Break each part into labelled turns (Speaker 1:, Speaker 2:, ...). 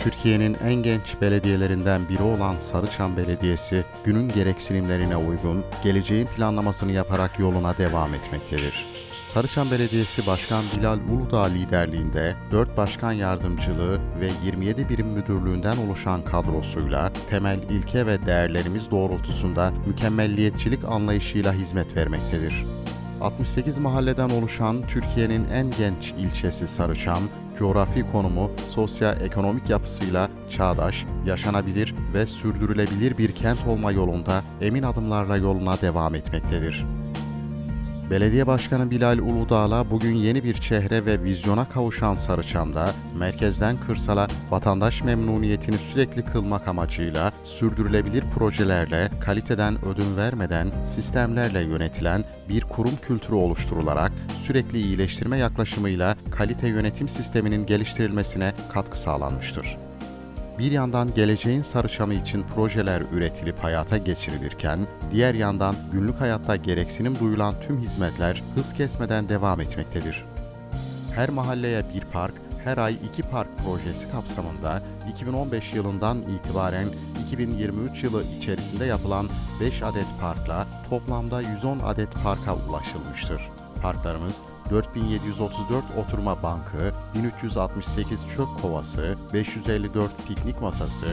Speaker 1: Türkiye'nin en genç belediyelerinden biri olan Sarıçam Belediyesi, günün gereksinimlerine uygun, geleceğin planlamasını yaparak yoluna devam etmektedir. Sarıçam Belediyesi Başkan Bilal Uludağ liderliğinde 4 başkan yardımcılığı ve 27 birim müdürlüğünden oluşan kadrosuyla temel ilke ve değerlerimiz doğrultusunda mükemmelliyetçilik anlayışıyla hizmet vermektedir. 68 mahalleden oluşan Türkiye'nin en genç ilçesi Sarıçam, coğrafi konumu, sosyoekonomik yapısıyla çağdaş, yaşanabilir ve sürdürülebilir bir kent olma yolunda emin adımlarla yoluna devam etmektedir. Belediye Başkanı Bilal Uludağ'la bugün yeni bir çehre ve vizyona kavuşan Sarıçam'da merkezden kırsala vatandaş memnuniyetini sürekli kılmak amacıyla sürdürülebilir projelerle, kaliteden ödün vermeden sistemlerle yönetilen bir kurum kültürü oluşturularak sürekli iyileştirme yaklaşımıyla kalite yönetim sisteminin geliştirilmesine katkı sağlanmıştır. Bir yandan geleceğin sarıçamı için projeler üretilip hayata geçirilirken, diğer yandan günlük hayatta gereksinim duyulan tüm hizmetler hız kesmeden devam etmektedir. Her mahalleye bir park, her ay iki park projesi kapsamında 2015 yılından itibaren 2023 yılı içerisinde yapılan 5 adet parkla toplamda 110 adet parka ulaşılmıştır. Parklarımız 4734 oturma bankı, 1368 çöp kovası, 554 piknik masası,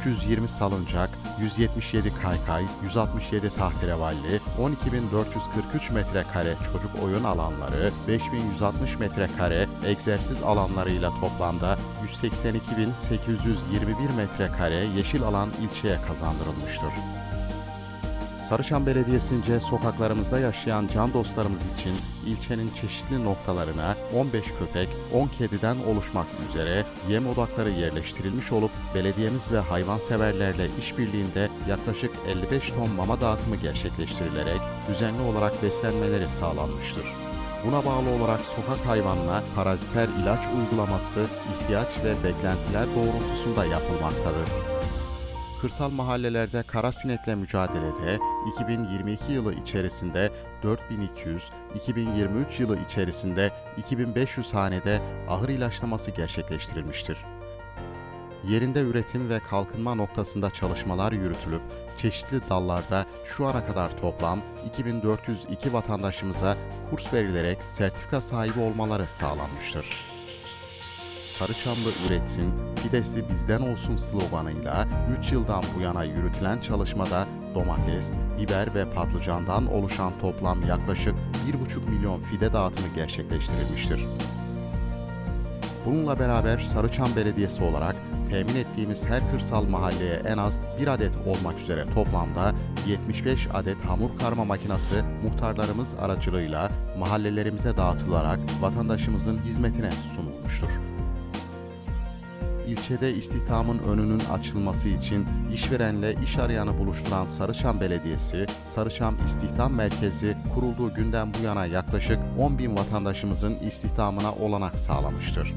Speaker 1: 320 salıncak, 177 kaykay, 167 tahterevalli, 12443 metrekare çocuk oyun alanları, 5160 metrekare egzersiz alanlarıyla toplamda 182.821 metrekare yeşil alan ilçeye kazandırılmıştır. Sarıçam Belediyesi'nce sokaklarımızda yaşayan can dostlarımız için ilçenin çeşitli noktalarına 15 köpek, 10 kediden oluşmak üzere yem odakları yerleştirilmiş olup belediyemiz ve hayvanseverlerle işbirliğinde yaklaşık 55 ton mama dağıtımı gerçekleştirilerek düzenli olarak beslenmeleri sağlanmıştır. Buna bağlı olarak sokak hayvanına paraziter ilaç uygulaması ihtiyaç ve beklentiler doğrultusunda yapılmaktadır. Kırsal mahallelerde kara sinekle mücadelede 2022 yılı içerisinde 4200, 2023 yılı içerisinde 2500 hanede ahır ilaçlaması gerçekleştirilmiştir. Yerinde üretim ve kalkınma noktasında çalışmalar yürütülüp çeşitli dallarda şu ana kadar toplam 2402 vatandaşımıza kurs verilerek sertifika sahibi olmaları sağlanmıştır. Sarıçamlı üretsin, pidesi bizden olsun sloganıyla 3 yıldan bu yana yürütülen çalışmada domates, biber ve patlıcandan oluşan toplam yaklaşık 1,5 milyon fide dağıtımı gerçekleştirilmiştir. Bununla beraber Sarıçam Belediyesi olarak temin ettiğimiz her kırsal mahalleye en az bir adet olmak üzere toplamda 75 adet hamur karma makinası muhtarlarımız aracılığıyla mahallelerimize dağıtılarak vatandaşımızın hizmetine sunulmuştur. İlçede istihdamın önünün açılması için işverenle iş arayanı buluşturan Sarıçam Belediyesi, Sarıçam İstihdam Merkezi kurulduğu günden bu yana yaklaşık 10 bin vatandaşımızın istihdamına olanak sağlamıştır.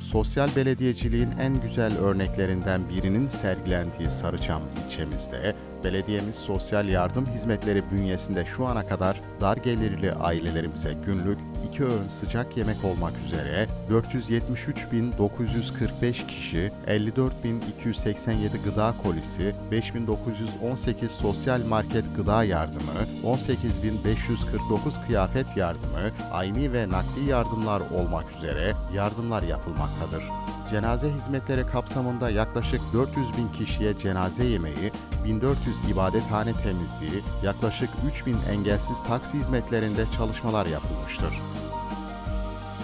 Speaker 1: Sosyal belediyeciliğin en güzel örneklerinden birinin sergilendiği Sarıçam ilçemizde, belediyemiz sosyal yardım hizmetleri bünyesinde şu ana kadar dar gelirli ailelerimize günlük iki öğün sıcak yemek olmak üzere 473.945 kişi, 54.287 gıda kolisi, 5.918 sosyal market gıda yardımı, 18.549 kıyafet yardımı, ayni ve nakdi yardımlar olmak üzere yardımlar yapılmaktadır. Cenaze hizmetleri kapsamında yaklaşık 400 bin kişiye cenaze yemeği, 1400 ibadethane temizliği, yaklaşık 3000 engelsiz taksi hizmetlerinde çalışmalar yapılmıştır.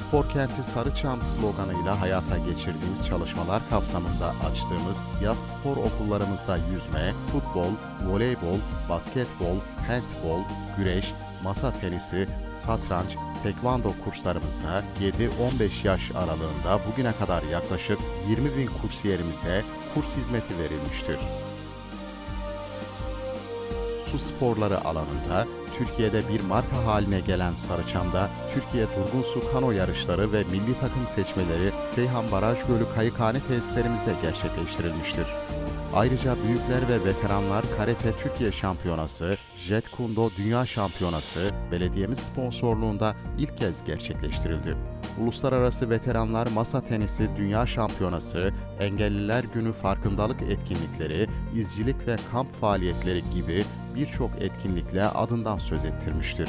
Speaker 1: Spor kenti Sarıçam sloganıyla hayata geçirdiğimiz çalışmalar kapsamında açtığımız yaz spor okullarımızda yüzme, futbol, voleybol, basketbol, handbol, güreş, masa tenisi, satranç, tekvando kurslarımıza 7-15 yaş aralığında bugüne kadar yaklaşık 20 bin kursiyerimize kurs hizmeti verilmiştir. Su sporları alanında Türkiye'de bir marka haline gelen Sarıçam'da Türkiye Durgun Su Kano yarışları ve milli takım seçmeleri Seyhan Baraj Gölü Kayıkhane tesislerimizde gerçekleştirilmiştir. Ayrıca büyükler ve veteranlar karate Türkiye Şampiyonası, Jet Kundo Dünya Şampiyonası belediyemiz sponsorluğunda ilk kez gerçekleştirildi. Uluslararası Veteranlar Masa Tenisi Dünya Şampiyonası, Engelliler Günü farkındalık etkinlikleri, izcilik ve kamp faaliyetleri gibi birçok etkinlikle adından söz ettirmiştir.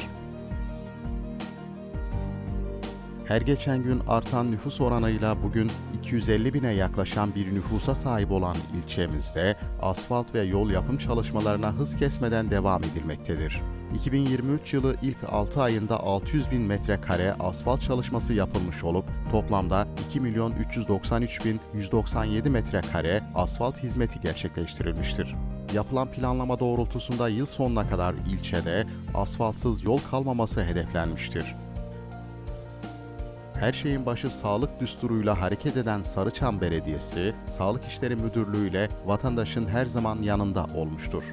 Speaker 1: Her geçen gün artan nüfus oranıyla bugün 250 bine yaklaşan bir nüfusa sahip olan ilçemizde asfalt ve yol yapım çalışmalarına hız kesmeden devam edilmektedir. 2023 yılı ilk 6 ayında 600 bin metrekare asfalt çalışması yapılmış olup toplamda 2 milyon 393 bin 197 metrekare asfalt hizmeti gerçekleştirilmiştir. Yapılan planlama doğrultusunda yıl sonuna kadar ilçede asfaltsız yol kalmaması hedeflenmiştir. Her şeyin başı sağlık düsturuyla hareket eden Sarıçam Belediyesi, Sağlık İşleri Müdürlüğü ile vatandaşın her zaman yanında olmuştur.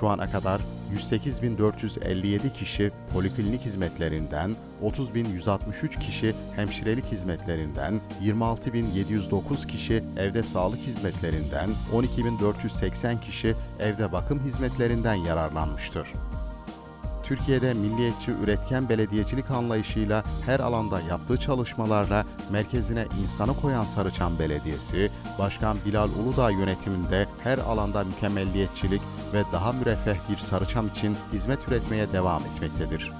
Speaker 1: Şu ana kadar 108.457 kişi poliklinik hizmetlerinden, 30.163 kişi hemşirelik hizmetlerinden, 26.709 kişi evde sağlık hizmetlerinden, 12.480 kişi evde bakım hizmetlerinden yararlanmıştır. Türkiye'de milliyetçi üretken belediyecilik anlayışıyla her alanda yaptığı çalışmalarla merkezine insanı koyan Sarıçam Belediyesi, Başkan Bilal Uludağ yönetiminde her alanda mükemmelliyetçilik ve daha müreffeh bir Sarıçam için hizmet üretmeye devam etmektedir.